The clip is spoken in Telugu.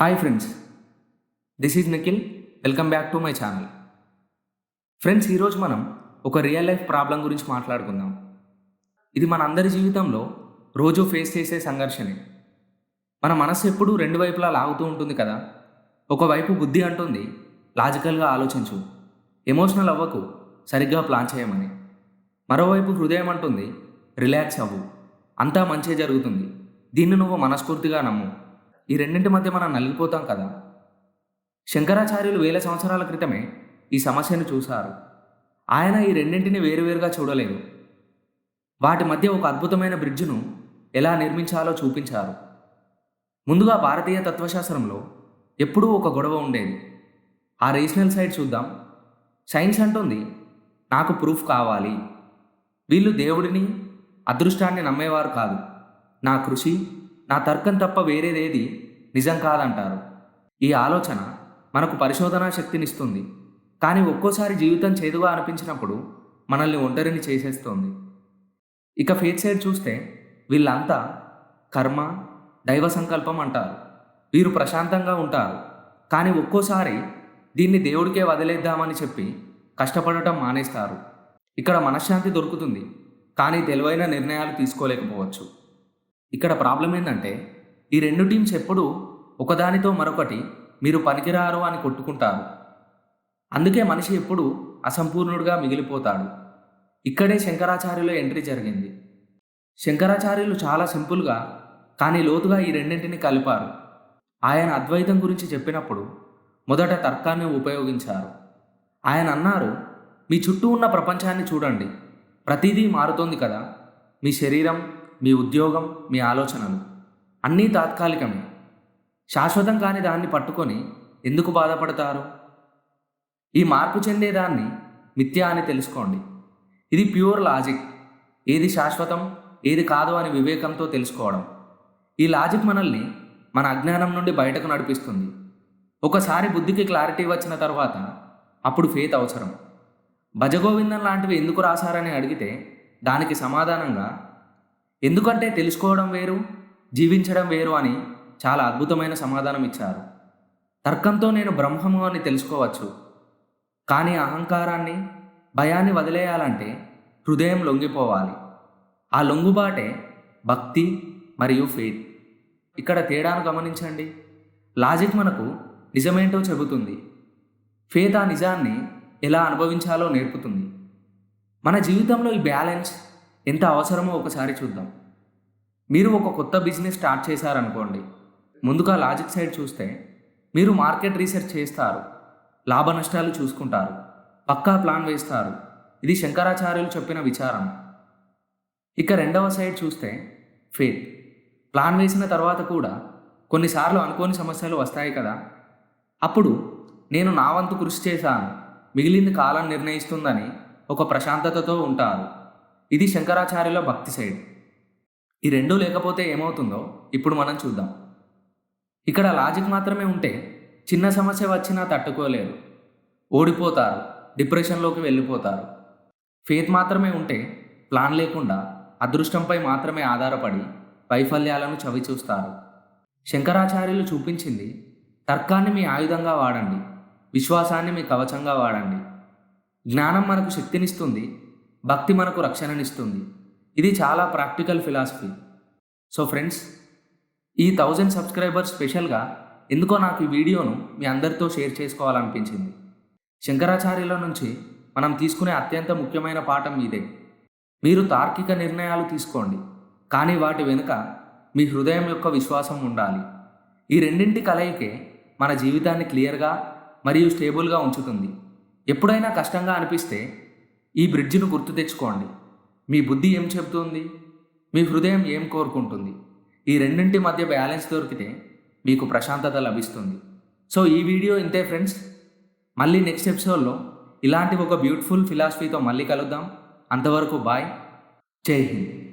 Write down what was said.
Hi friends this is Nikhil welcome back to my channel friends ఈరోజు మనం ఒక రియల్ లైఫ్ ప్రాబ్లం గురించి మాట్లాడుకుందాం. ఇది మన అందరి జీవితంలో రోజు ఫేస్ చేసే సంఘర్షణే. మన మనసు ఎప్పుడూ రెండు వైపులా లాగుతూ ఉంటుంది కదా? ఒకవైపు బుద్ధి అంటుంది లాజికల్గా ఆలోచించు ఎమోషనల్ అవ్వకు సరిగ్గా ప్లాన్ చేయమని. మరోవైపు హృదయం అంటుంది రిలాక్స్ అవ్వు అంతా మంచి జరుగుతుంది. దీన్ని నువ్వు మనస్ఫూర్తిగా నమ్ము. ఈ రెండింటి మధ్య మనం నలిగిపోతాం కదా. శంకరాచార్యులు వేల సంవత్సరాల క్రితమే ఈ సమస్యను చూశారు. ఆయన ఈ రెండింటిని వేరువేరుగా చూడలేదు. వాటి మధ్య ఒక అద్భుతమైన బ్రిడ్జ్ను ఎలా నిర్మించాలో చూపించారు. ముందుగా భారతీయ తత్వశాస్త్రంలో ఎప్పుడూ ఒక గొడవ ఉండేది. ఆ రీజనల్ సైడ్ చూద్దాం. సైన్స్ అంటుంది నాకు ప్రూఫ్ కావాలి. వీళ్ళు దేవుడిని అదృష్టాన్ని నమ్మేవారు కాదు. నా కృషి నా తర్కం తప్ప వేరేదేది నిజం కాదంటారు. ఈ ఆలోచన మనకు పరిశోధనా శక్తినిస్తుంది. కానీ ఒక్కోసారి జీవితం చేదుగా అనిపించినప్పుడు మనల్ని ఒంటరిని చేసేస్తుంది. ఇక ఫేత్ సైడ్ చూస్తే వీళ్ళంతా కర్మ దైవ సంకల్పం అంటారు. వీరు ప్రశాంతంగా ఉంటారు. కానీ ఒక్కోసారి దీన్ని దేవుడికే వదిలేద్దామని చెప్పి కష్టపడటం మానేస్తారు. ఇక్కడ మనశ్శాంతి దొరుకుతుంది. కానీ తెలివైన నిర్ణయాలు తీసుకోలేకపోవచ్చు. ఇక్కడ ప్రాబ్లం ఏంటంటే ఈ రెండు టీమ్స్ ఎప్పుడు ఒకదానితో మరొకటి మీరు పనికిరారు అని కొట్టుకుంటారు. అందుకే మనిషి ఎప్పుడు అసంపూర్ణుడిగా మిగిలిపోతాడు. ఇక్కడే శంకరాచార్యుల ఎంట్రీ జరిగింది. శంకరాచార్యులు చాలా సింపుల్గా కానీ లోతుగా ఈ రెండింటిని కలిపారు. ఆయన అద్వైతం గురించి చెప్పినప్పుడు మొదట తర్కాన్ని ఉపయోగించారు. ఆయన అన్నారు మీ చుట్టూ ఉన్న ప్రపంచాన్ని చూడండి. ప్రతిదీ మారుతోంది కదా. మీ శరీరం మీ ఉద్యోగం మీ ఆలోచనలు అన్నీ తాత్కాలికమే. శాశ్వతం కాని దాన్ని పట్టుకొని ఎందుకు బాధపడతారు? ఈ మార్పు చెందేదాన్ని మిథ్య అని తెలుసుకోండి. ఇది ప్యూర్ లాజిక్. ఏది శాశ్వతం ఏది కాదు అని వివేకంతో తెలుసుకోవడం. ఈ లాజిక్ మనల్ని మన అజ్ఞానం నుండి బయటకు నడిపిస్తుంది. ఒకసారి బుద్ధికి క్లారిటీ వచ్చిన తర్వాత అప్పుడు ఫేత్ అవసరం. భజగోవిందం లాంటివి ఎందుకు రాశారని అడిగితే దానికి సమాధానంగా ఎందుకంటే తెలుసుకోవడం వేరు జీవించడం వేరు అని చాలా అద్భుతమైన సమాధానం ఇచ్చారు. తర్కంతో నేను బ్రహ్మము అని తెలుసుకోవచ్చు. కానీ అహంకారాన్ని భయాన్ని వదిలేయాలంటే హృదయం లొంగిపోవాలి. ఆ లొంగుబాటే భక్తి మరియు ఫెయిత్ ఇక్కడ తేడాను గమనించండి. లాజిక్ మనకు నిజమేంటో చెబుతుంది. ఫేత్ ఆ నిజాన్ని ఎలా అనుభవించాలో నేర్పుతుంది. మన జీవితంలో ఈ బ్యాలెన్స్ ఎంత అవసరమో ఒకసారి చూద్దాం. మీరు ఒక కొత్త బిజినెస్ స్టార్ట్ చేశారనుకోండి ముందుగా లాజిక్ సైడ్ చూస్తే మీరు మార్కెట్ రీసెర్చ్ చేస్తారు లాభ నష్టాలు చూసుకుంటారు పక్కా ప్లాన్ వేస్తారు. ఇది శంకరాచార్యులు చెప్పిన విచారం. ఇక రెండవ సైడ్ చూస్తే ఫేత్ ప్లాన్ వేసిన తర్వాత కూడా కొన్నిసార్లు అనుకోని సమస్యలు వస్తాయి కదా. అప్పుడు నేను నా వంతు కృషి చేశాను మిగిలింది కాలం నిర్ణయిస్తుందని ఒక ప్రశాంతతతో ఉంటారు. ఇది శంకరాచార్యుల భక్తి సైడ్. ఈ రెండూ లేకపోతే ఏమవుతుందో ఇప్పుడు మనం చూద్దాం. ఇక్కడ లాజిక్ మాత్రమే ఉంటే చిన్న సమస్య వచ్చినా తట్టుకోలేరు. ఓడిపోతారు డిప్రెషన్లోకి వెళ్ళిపోతారు. ఫేత్ మాత్రమే ఉంటే ప్లాన్ లేకుండా అదృష్టంపై మాత్రమే ఆధారపడి వైఫల్యాలను చవి చూస్తారు. శంకరాచార్యులు చూపించింది తర్కాన్ని మీ ఆయుధంగా వాడండి విశ్వాసాన్ని మీ కవచంగా వాడండి. జ్ఞానం మనకు శక్తినిస్తుంది భక్తి మనకు రక్షణనిస్తుంది. ఇది చాలా ప్రాక్టికల్ ఫిలాసఫీ. సో ఫ్రెండ్స్ ఈ థౌజండ్ సబ్స్క్రైబర్స్ స్పెషల్గా ఎందుకో నాకు ఈ వీడియోను మీ అందరితో షేర్ చేసుకోవాలనిపించింది. శంకరాచార్యుల నుంచి మనం తీసుకునే అత్యంత ముఖ్యమైన పాఠం ఇదే. మీరు తార్కిక నిర్ణయాలు తీసుకోండి. కానీ వాటి వెనుక మీ హృదయం యొక్క విశ్వాసం ఉండాలి. ఈ రెండింటి కలయికే మన జీవితాన్ని క్లియర్గా మరియు స్టేబుల్గా ఉంచుతుంది. ఎప్పుడైనా కష్టంగా అనిపిస్తే ఈ బ్రిడ్జిను గుర్తు తెచ్చుకోండి. మీ బుద్ధి ఏం చెబుతుంది? మీ హృదయం ఏం కోరుకుంటుంది? ఈ రెండింటి మధ్య బ్యాలెన్స్ దొరికితే మీకు ప్రశాంతత లభిస్తుంది. సో ఈ వీడియో ఇంతే ఫ్రెండ్స్. మళ్ళీ నెక్స్ట్ ఎపిసోడ్లో ఇలాంటి ఒక బ్యూటిఫుల్ ఫిలాసఫీతో మళ్ళీ కలుద్దాం. అంతవరకు బాయ్. జై హింద్.